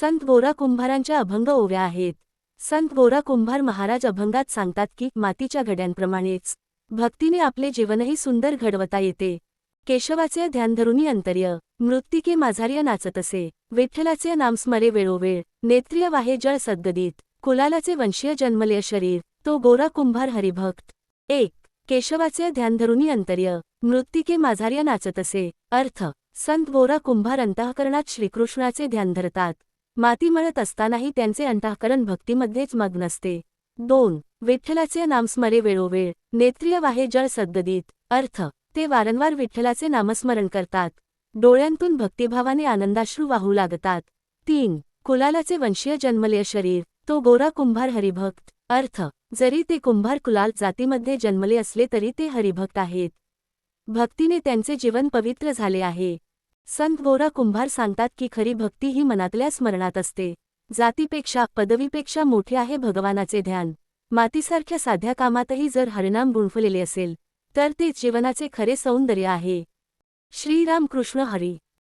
संत गोरा कुंभारांच्या अभंग ओव्या आहेत. संत गोरा कुंभार महाराज अभंगात सांगतात की मातीच्या घड्यांप्रमाणेच. भक्तीने आपले जीवनही सुंदर घडवता येते. केशवाचे ध्यान धरुनी अंतर्य. मृत्तिके माझार्य नाचत असे विठ्ठलाचे नामस्मरे वेळोवेळ. नेत्रिय वाहे जळ सद्गदित. कुलालाचे वंशीय जन्मलय शरीर. तो गोरा कुंभार हरिभक्त. एक. केशवाचे ध्यान धरुनी अंतर्य. मृत्तिके माझार्य नाचत असे अर्थ. संत गोरा कुंभार अंतःकरणात श्रीकृष्णाचे ध्यान धरतात. माती मळत असतानाही त्यांचे अंतःकरण भक्तीमध्येच मग्न असते दोन विठ्ठलाचे नामस्मरे वेळोवेळ नेत्रिय वाहे जळ सद्गदीत अर्थ ते वारंवार विठ्ठलाचे नामस्मरण करतात. डोळ्यांतून भक्तिभावाने आनंदाश्रू वाहू लागतात. तीन कुलालाचे वंशीय जन्मले शरीर तो गोरा कुंभार हरिभक्त अर्थ जरी ते कुंभार कुलाल जातीमध्ये जन्मले असले तरी ते हरिभक्त आहेत. भक्तीने त्यांचे जीवन पवित्र झाले आहे. संत गोरा कुंभार सांगतात की खरी भक्ती ही मनातल्या स्मरणात असते. जातीपेक्षा पदवीपेक्षा मोठे आहे भगवानाचे ध्यान. मातीसारख्या साध्या कामातही जर हरिनाम गुंफलेले असेल तर ते जीवनाचे खरे सौंदर्य आहे. श्रीराम कृष्ण हरी